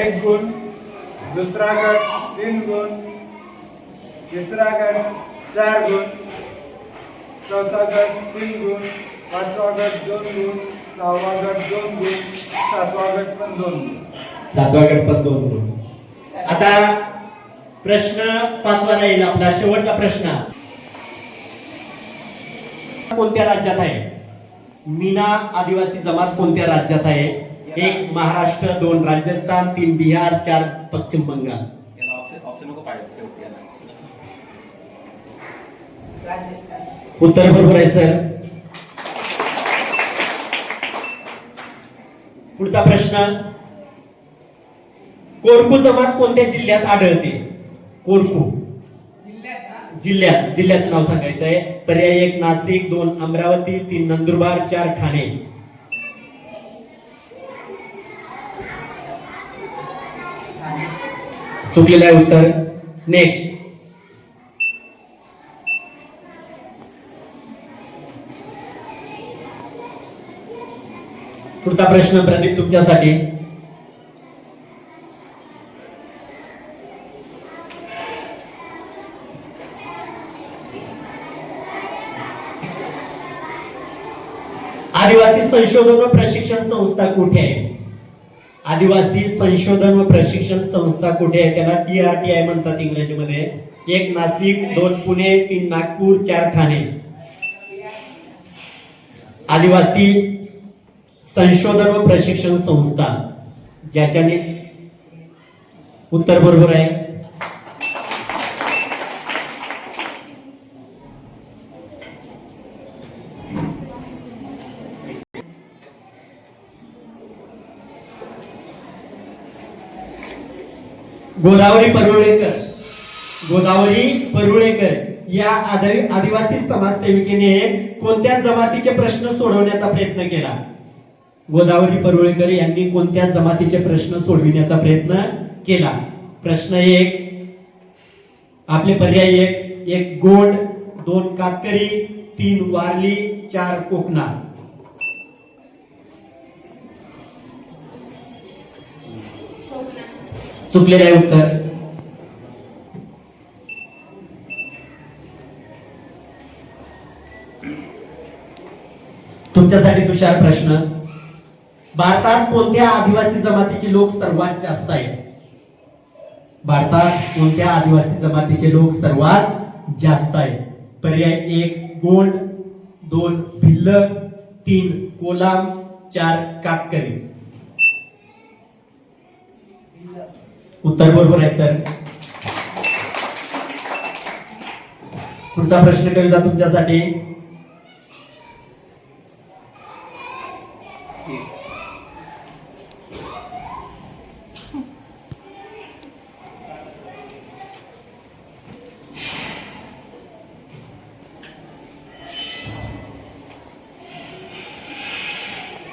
एक गुण दुसरा गट तीन गुण तिसरा गट चार गुण चौथा गट तीन गुण पाचवा गट दोन गुण सहावा गट दोन गुण सातवा गट पण दोन गुण. सातवा गट पण दोन गुण. आता प्रश्न पाचवा राहील आपला शेवटचा प्रश्न. कोणत्या राज्यात आहे? मीना आदिवासी जमात कोणत्या राज्यात आहे? एक महाराष्ट्र दोन राजस्थान तीन बिहार चार पश्चिम बंगाल. उत्तर बरोबर आहे सर. पुढचा प्रश्न. कोरकू जमात कोणत्या जिल्ह्यात आढळते? कोरकू. जिल्ह्यात जिल्ह्याचं नाव सांगायचं आहे पर्याय एक नाशिक दोन अमरावती तीन नंदुरबार चार ठाणे. चुकलेलं आहे उत्तर. नेक्स्ट पुढचा प्रश्न प्रदीप तुमच्यासाठी. आदिवासी संशोधन व प्रशिक्षण संस्था कुठे आहे? आदिवासी संशोधन व प्रशिक्षण संस्था कुठे आहे? त्याला टी आर टी आय म्हणतात इंग्रजीमध्ये. एक नाशिक दोन पुणे तीन नागपूर चार ठाणे. आदिवासी संशोधन व प्रशिक्षण संस्था ज्याच्याने उत्तर बरोबर आहे. गोदावरी परुळेकर. गोदावरी परुळेकर या आदि- आदिवासी समाजसेविकेने कोणत्या जमातीचे प्रश्न सोडवण्याचा प्रयत्न केला? गोदावरी परुळेकर यांनी कोणत्या जमातीचे प्रश्न सोडविण्याचा प्रयत्न केला? प्रश्न एक आपले पर्याय एक. एक गोंड दोन कातकरी तीन वारली चार कोकणा चुकलेलं आहे उत्तर? तुमच्यासाठी तुषार प्रश्न. भारतात कोणत्या आदिवासी जमातीचे लोक सर्वात जास्त आहेत? भारतात कोणत्या आदिवासी जमातीचे लोक सर्वात जास्त आहेत? पर्याय एक गोंड. दोन भिल्ल. तीन कोलाम. चार कातकरी. उत्तर बरोबर आहे सर. पुढचा प्रश्न करूया तुमच्यासाठी.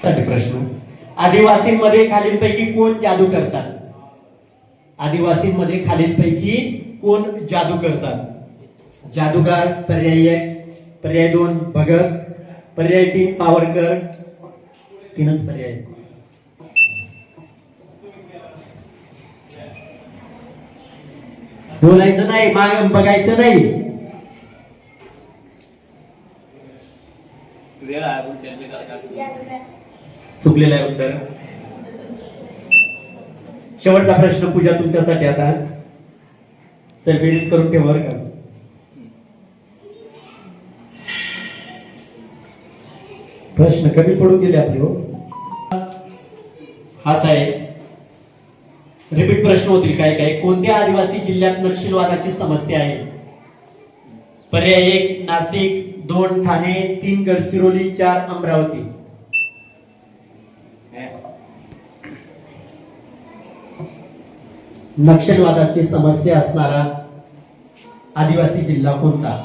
साठी प्रश्न. आदिवासींमध्ये खालीलपैकी कोण जादू करतात? आदिवासींमध्ये खालीलपैकी कोण जादू करतात? जादूगार पर्याय एक पर्याय दोन भगत पर्याय तीन पावरकर तीनच पर्याय. बोलायचं नाही माग बघायचं नाही. चुकलेलं आहे उत्तर. शेवटचा प्रश्न पूजा तुमच्यासाठी आता. सर बेरीज करून ठेवा का? प्रश्न कमी पडून गेले आपले हो. हाच आहे. रिपीट प्रश्न होतील काय काय कोणत्या आदिवासी जिल्ह्यात नक्षलवादाची समस्या आहे? पर्याय एक नाशिक दोन ठाणे तीन गडचिरोली चार अमरावती. नक्षलवादाची समस्या असणारा आदिवासी जिल्हा कोणता?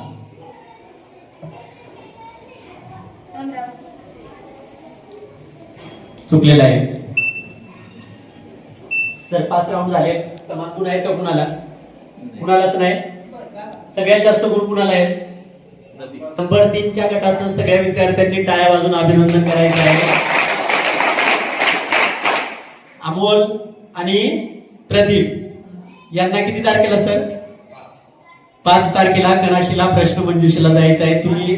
चुकलेला आहे. सर पाच राऊंड झाले. समान गुण आहेत का कुणाला? कुणालाच नाही. सगळ्यात जास्त गुण कुणाला आहे नंबर तीनच्या गटाचं सगळ्या विद्यार्थ्यांनी टाळ्या वाजून अभिनंदन करायचं आहे. अमोल आणि प्रदीप. यांना किती तारखेला सर? पाच तारखेला कनाशीला प्रश्न मंजुषेला जायचं आहे तुम्ही